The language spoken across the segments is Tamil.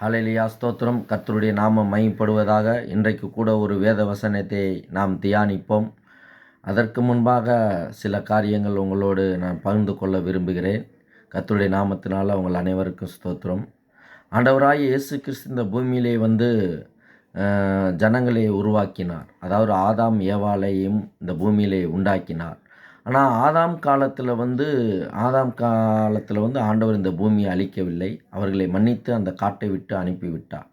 ஹலலியா ஸ்தோத்திரம். கர்த்தருடைய நாமம் மையப்படுவதாக இன்றைக்கு கூட ஒரு வேத வசனத்தை நாம் தியானிப்போம். அதற்கு முன்பாக சில காரியங்கள் உங்களோடு நான் பகிர்ந்து கொள்ள விரும்புகிறேன். கர்த்தருடைய நாமத்தினால் உங்கள் அனைவருக்கும் ஸ்தோத்திரம். ஆண்டவராய் இயேசு கிறிஸ்து இந்த பூமியிலே வந்து ஜனங்களை உருவாக்கினார். அதாவது ஆதாம் ஏவாலையும் இந்த பூமியிலே உண்டாக்கினார். ஆனால் ஆதாம் காலத்தில் வந்து ஆதாம் காலத்தில் வந்து ஆண்டவர் இந்த பூமியை அழிக்கவில்லை. அவர்களை மன்னித்து அந்த காட்டை விட்டு அனுப்பிவிட்டார்.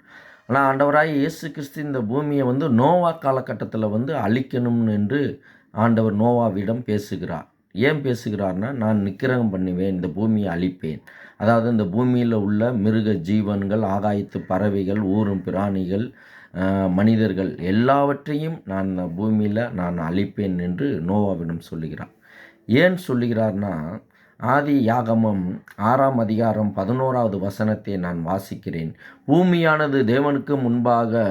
ஆனால் ஆண்டவராய் இயேசு கிறிஸ்து இந்த பூமியை வந்து நோவா காலகட்டத்தில் வந்து அழிக்கணும் என்று ஆண்டவர் நோவாவிடம் பேசுகிறார். ஏன் பேசுகிறார்னா நான் நிக்கிரகம் பண்ணுவேன் இந்த பூமியை அழிப்பேன். அதாவது இந்த பூமியில் உள்ள மிருக ஜீவன்கள் ஆகாயத்து பறவைகள் ஊரும் பிராணிகள் மனிதர்கள் எல்லாவற்றையும் நான் பூமியில் நான் அழிப்பேன் என்று நோவாவிடம் சொல்லுகிறார். ஏன் சொல்லுகிறார்னா ஆதி யாகமம் ஆறாம் அதிகாரம் பதினோராவது வசனத்தை நான் வாசிக்கிறேன். பூமியானது தேவனுக்கு முன்பாக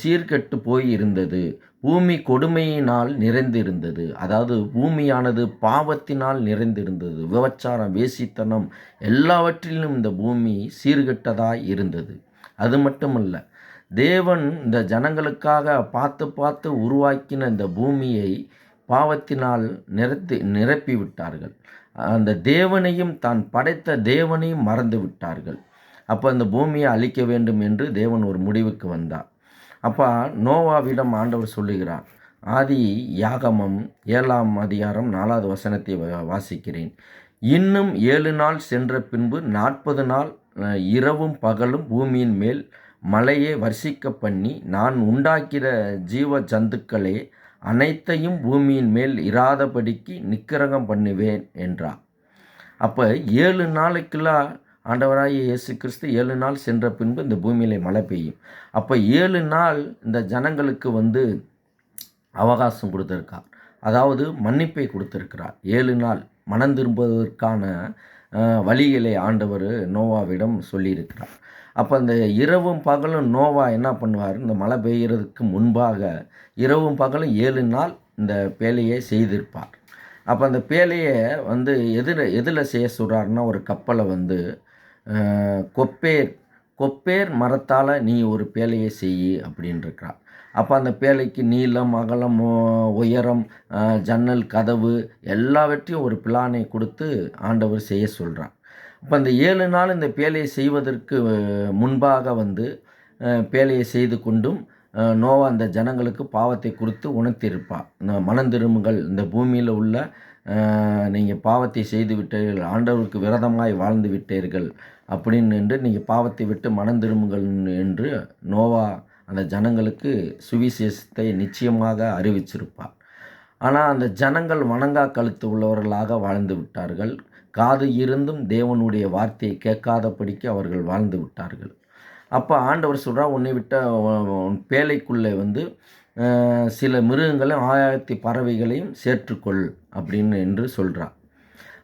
சீர்கெட்டு போய் இருந்தது பூமி கொடுமையினால் நிறைந்திருந்தது. அதாவது பூமியானது பாவத்தினால் நிறைந்திருந்தது. விபச்சாரம் வேசித்தனம் எல்லாவற்றிலும் இந்த பூமி சீர்கெட்டதாய் இருந்தது. அது மட்டுமல்ல தேவன் இந்த ஜனங்களுக்காக பார்த்து பார்த்து உருவாக்கின இந்த பூமியை பாவத்தினால் நிரத்தி நிரப்பி விட்டார்கள் அந்த தேவனையும் தான் படைத்த தேவனையும் மறந்து விட்டார்கள். அப்போ அந்த பூமியை அழிக்க வேண்டும் என்று தேவன் ஒரு முடிவுக்கு வந்தார். அப்போ நோவாவிடம் ஆண்டவர் சொல்லுகிறார் ஆதி யாகமம் ஏழாம் அதிகாரம் நாலாவது வசனத்தை வ- வாசிக்கிறேன். இன்னும் ஏழு நாள் சென்ற பின்பு நாற்பது நாள் இரவும் பகலும் பூமியின் மேல் மலையை வர்ஷிக்க பண்ணி நான் உண்டாக்கிற ஜீவ ஜந்துக்களே அனைத்தையும் பூமியின் மேல் இராதபடிக்கு நிக்கிரகம் பண்ணுவேன் என்றார் அப்போ ஏழு நாளைக்கெல்லாம் ஆண்டவராகிய இயேசு கிறிஸ்து ஏழு நாள் சென்ற பின்பு இந்த பூமியில் மழை பெய்யும். அப்போ ஏழு நாள் இந்த ஜனங்களுக்கு வந்து அவகாசம் கொடுத்துருக்கார் அதாவது மன்னிப்பை கொடுத்துருக்கிறார். ஏழு நாள் மனம் திரும்புவதற்கான வழிகளை ஆண்டவர் நோவாவிடம் சொல்லியிருக்கிறார். அப்போ அந்த இரவும் பகலும் நோவா என்ன பண்ணுவார்? இந்த மழை பெய்கிறதுக்கு முன்பாக இரவும் பகலும் ஏழு நாள் இந்த பேலையை செய்திருப்பார். அப்போ அந்த பேழையை வந்து எதில் எதில் செய்ய சொல்கிறாருன்னா ஒரு கப்பலை வந்து கொப்பேர் கொப்பேர் மரத்தால் நீ ஒரு பேழையை செய் அப்படின்ட்டுருக்கிறார் அப்போ அந்த பேழைக்கு நீளம் அகலம் உயரம் ஜன்னல் கதவு எல்லாவற்றையும் ஒரு பிளானை கொடுத்து ஆண்டவர் செய்ய சொல்கிறார் இப்போ அந்த ஏழு நாள் இந்த பேலையை செய்வதற்கு முன்பாக வந்து பேலையை செய்து கொண்டும் நோவா அந்த ஜனங்களுக்கு பாவத்தை குறித்து உணர்த்தியிருப்பார். இந்த மனம் திரும்புங்கள். இந்த பூமியில் உள்ள நீங்கள் பாவத்தை செய்து விட்டீர்கள். ஆண்டவருக்கு விரதமாய் வாழ்ந்து விட்டீர்கள். அப்படின்னு என்று நீங்கள் பாவத்தை விட்டு மனம் திரும்புங்கள் என்று நோவா அந்த ஜனங்களுக்கு சுவிசேஷத்தை நிச்சயமாக அறிவிச்சிருப்பார். ஆனால் அந்த ஜனங்கள் வணங்கா கழுத்து உள்ளவர்களாக வாழ்ந்து விட்டார்கள். காது இருந்தும் தேவனுடைய வார்த்தையை கேட்காதபடிக்கு அவர்கள் வாழ்ந்து விட்டார்கள். அப்போ ஆண்டவர் சொல்றா உன்னை விட்ட பேழைக்குள்ளே வந்து சில மிருகங்களையும் ஆயிரத்தி பறவைகளையும் சேர்த்துக்கொள் அப்படின்னு என்று சொல்கிறார்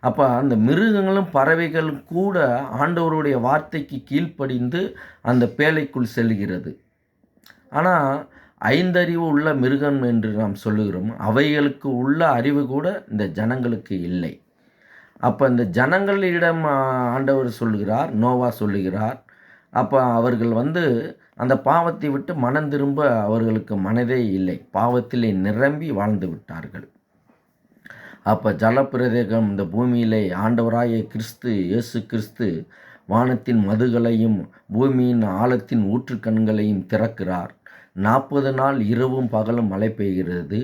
அப்போ அந்த மிருகங்களும் பறவைகளும் கூட ஆண்டவருடைய வார்த்தைக்கு கீழ்ப்படிந்து அந்த பேழைக்குள் செல்கிறது. ஆனால் ஐந்தறிவு உள்ள மிருகம் என்று நாம் சொல்லுகிறோம். அவைகளுக்கு உள்ள அறிவு கூட இந்த ஜனங்களுக்கு இல்லை. அப்போ இந்த ஜனங்களிடம் ஆண்டவர் சொல்லுகிறார் நோவா சொல்லுகிறார். அப்போ அவர்கள் வந்து அந்த பாவத்தை விட்டு மனம் திரும்ப அவர்களுக்கு மனதே இல்லை. பாவத்திலே நிரம்பி வாழ்ந்து விட்டார்கள். அப்போ ஜலப்பிரதேகம் இந்த பூமியிலே ஆண்டவராய கிறிஸ்து இயேசு கிறிஸ்து வானத்தின் மதுகளையும் பூமியின் ஆழத்தின் ஊற்றுக்கண்களையும் திறக்கிறார். நாற்பது நாள் இரவும் பகலும் மழை பெய்கிறது.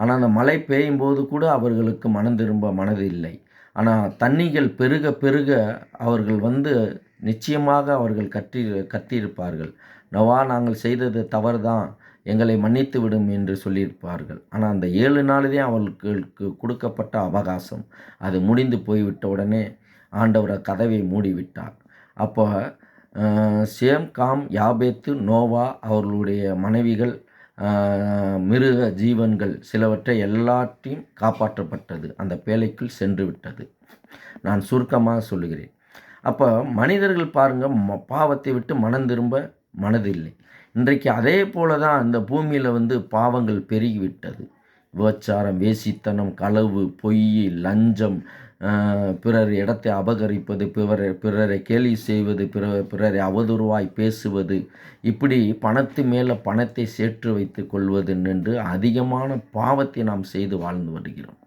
ஆனால் அந்த மழை பெய்யும் போது கூட அவர்களுக்கு மனம் திரும்ப மனது இல்லை ஆனால் தண்ணிகள் பெருக பெருக அவர்கள் வந்து நிச்சயமாக அவர்கள் கற்றி கத்தியிருப்பார்கள். நவா நாங்கள் செய்தது தவறுதான் எங்களை மன்னித்து விடும் என்று சொல்லியிருப்பார்கள். ஆனால் அந்த ஏழு நாளிலே அவர்களுக்கு கொடுக்கப்பட்ட அவகாசம் அது முடிந்து போய்விட்ட உடனே ஆண்டவர் கதவை மூடிவிட்டார். அப்போ சேம் காம் யாபேத்து நோவா அவர்களுடைய மனைவிகள் மிருக ஜீவன்கள் சிலவற்றை எல்லாற்றையும் காப்பாற்றப்பட்டது. அந்த பேழைக்குள் சென்று விட்டது நான் சுருக்கமாக சொல்லுகிறேன். அப்போ மனிதர்கள் பாருங்கள் ம- பாவத்தை விட்டு மனம் திரும்ப மனதில்லை. இன்றைக்கு அதே போல தான் இந்த பூமியில் வந்து பாவங்கள் பெருகிவிட்டது. விபச்சாரம் வேசித்தனம் களவு பொய் லஞ்சம் பிறர் இடத்தை அபகரிப்பது பிறர் பிறரை கேலி செய்வது பிற பிறரை அவதூறுவாய் பேசுவது இப்படி பணத்து மேலே பணத்தை சேற்று வைத்து கொள்வது என்று அதிகமான பாவத்தை நாம் செய்து வாழ்ந்து வருகிறோம்.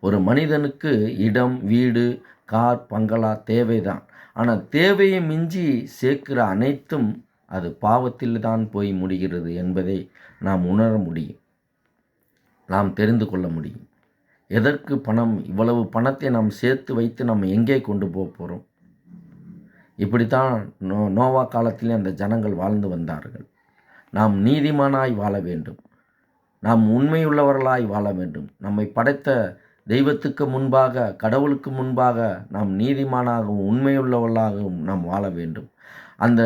ஒரு மனிதனுக்கு இடம் வீடு கார் பங்களா தேவைதான். ஆனால் தேவையை மிஞ்சி சேர்க்கிற அனைத்தும் அது பாவத்தில் தான் போய் முடிகிறது என்பதை நாம் உணர முடியும். நாம் தெரிந்து கொள்ள முடியும். எதற்கு பணம்? இவ்வளவு பணத்தை நாம் சேர்த்து வைத்து நம்ம எங்கே கொண்டு போக போகிறோம் இப்படித்தான் நோ நோவா காலத்திலே அந்த ஜனங்கள் வாழ்ந்து வந்தார்கள். நாம் நீதிமானாய் வாழ வேண்டும். நாம் உண்மையுள்ளவர்களாய் வாழ வேண்டும். நம்மை படைத்த தெய்வத்துக்கு முன்பாக கடவுளுக்கு முன்பாக நாம் நீதிமானாகவும் உண்மையுள்ளவர்களாகவும் நாம் வாழ வேண்டும். அந்த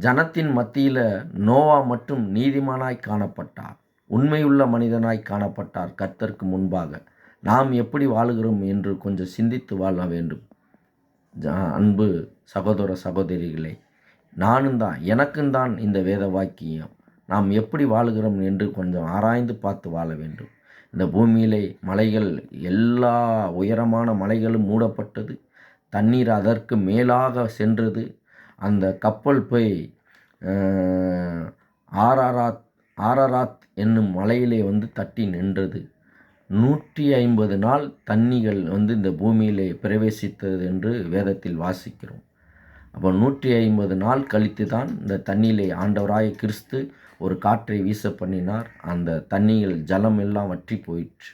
ஜனத்தின் மத்தியில் நோவா மட்டும் நீதிமானாய் காணப்பட்டார். உண்மையுள்ள மனிதனாய் காணப்பட்டார் கர்த்தருக்கு முன்பாக. நாம் எப்படி வாழுகிறோம் என்று கொஞ்சம் சிந்தித்து வாழ வேண்டும். ஜ- அன்பு சகோதர சகோதரிகளே நானும் தான் எனக்கும் தான் இந்த வேத வாக்கியம். நாம் எப்படி வாழுகிறோம் என்று கொஞ்சம் ஆராய்ந்து பார்த்து வாழ வேண்டும். இந்த பூமியிலே மலைகள் எல்லா உயரமான மலைகளும் மூடப்பட்டது. தண்ணீர் அதற்கு மேலாக சென்றது. அந்த கப்பல் போய் ஆராராத் ஆராராத் என்னும் மலையிலே வந்து தட்டி நின்றது. நூற்றி ஐம்பது நாள் தண்ணிகள் வந்து இந்த பூமியிலே பிரவேசித்தது என்று வேதத்தில் வாசிக்கிறோம். அப்போ நூற்றி ஐம்பது நாள் கழித்து தான் இந்த தண்ணியிலே ஆண்டவராய கிறிஸ்து ஒரு காற்றை வீச பண்ணினார் அந்த தண்ணியில் ஜலம் எல்லாம் வற்றி போயிற்று.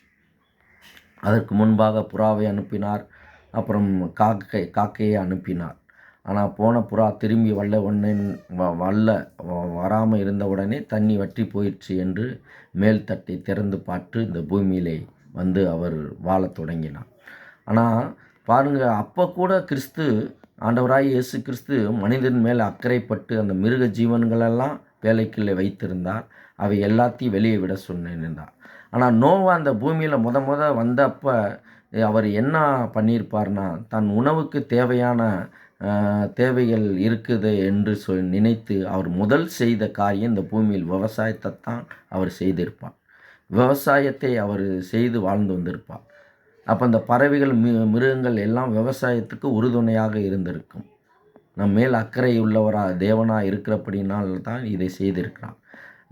அதற்கு முன்பாக புறாவை அனுப்பினார். அப்புறம் காக்கை காக்கையை அனுப்பினார். ஆனால் போன புறா திரும்பி வல்ல உடனே வ- வல்ல வராமல் இருந்த உடனே தண்ணி வற்றி போயிடுச்சு என்று மேல் தட்டை திறந்து பார்த்து இந்த பூமியிலே வந்து அவர் வாழத் தொடங்கினார். ஆனால் பாருங்கள் அப்போ கூட கிறிஸ்து ஆண்டவராய் இயேசு கிறிஸ்து மனிதன் மேலே அக்கறைப்பட்டு அந்த மிருக ஜீவன்களெல்லாம் வேலைக்குள்ளே வைத்திருந்தார். அவை எல்லாத்தையும் வெளியே விட சொன்னிருந்தார் ஆனால் நோவா அந்த பூமியில் முத முத வந்தப்போ அவர் என்ன பண்ணியிருப்பார்னா தன் உணவுக்கு தேவையான தேவைகள் இருக்குது என்று சொல் நினைத்து அவர் முதல் செய்த காரியம் இந்த பூமியில் விவசாயத்தை தான் அவர் செய்திருப்பார். விவசாயத்தை அவர் செய்து வாழ்ந்து வந்திருப்பார். அப்போ அந்த பறவைகள் மிருகங்கள் எல்லாம் விவசாயத்துக்கு உறுதுணையாக இருந்திருக்கும். நம் மேல் அக்கறை உள்ளவராக தேவனாக இருக்கிறபடினால் தான் இதை செய்திருக்கிறான்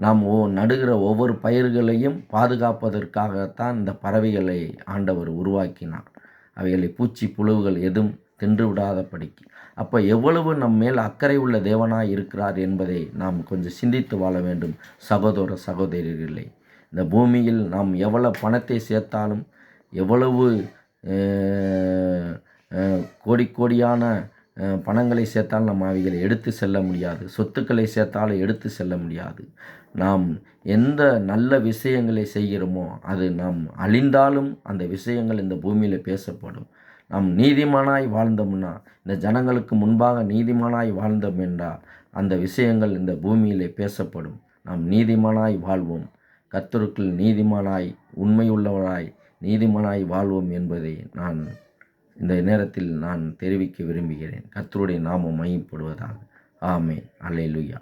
நாம் ஓ நடுகிற ஒவ்வொரு பயிர்களையும் பாதுகாப்பதற்காகத்தான் இந்த பறவைகளை ஆண்டவர் உருவாக்கினார். அவைகளை பூச்சி புழுவுகள் எதுவும் தின்று விடாதபடிக்கு. அப்போ எவ்வளவு நம் மேல் அக்கறை உள்ள தேவனாய் இருக்கிறார் என்பதை நாம் கொஞ்சம் சிந்தித்து வாழ வேண்டும் சகோதர சகோதரிகளே. இந்த பூமியில் நாம் எவ்வளவு பணத்தை சேர்த்தாலும் எவ்வளவு கோடி கோடியான பணங்களை சேர்த்தாலும் நம்ம அவைகளை எடுத்து செல்ல முடியாது. சொத்துக்களை சேர்த்தாலும் எடுத்து செல்ல முடியாது. நாம் எந்த நல்ல விஷயங்களை செய்கிறோமோ அது நாம் அழிந்தாலும் அந்த விஷயங்கள் இந்த பூமியில் பேசப்படும். நாம் நீதிமானாய் வாழ்ந்தோம்னா இந்த ஜனங்களுக்கு முன்பாக நீதிமானாய் வாழ்ந்தோம் என்றால் அந்த விஷயங்கள் இந்த பூமியிலே பேசப்படும். நாம் நீதிமானாய் வாழ்வோம். கத்தருக்குள் நீதிமானாய் உண்மையுள்ளவராய் நீதிமானாய் வாழ்வோம் என்பதை நான் இந்த நேரத்தில் நான் தெரிவிக்க விரும்புகிறேன். கர்த்தருடைய நாமம் மையப்படுவதாக ஆமே அல்லேலூயா.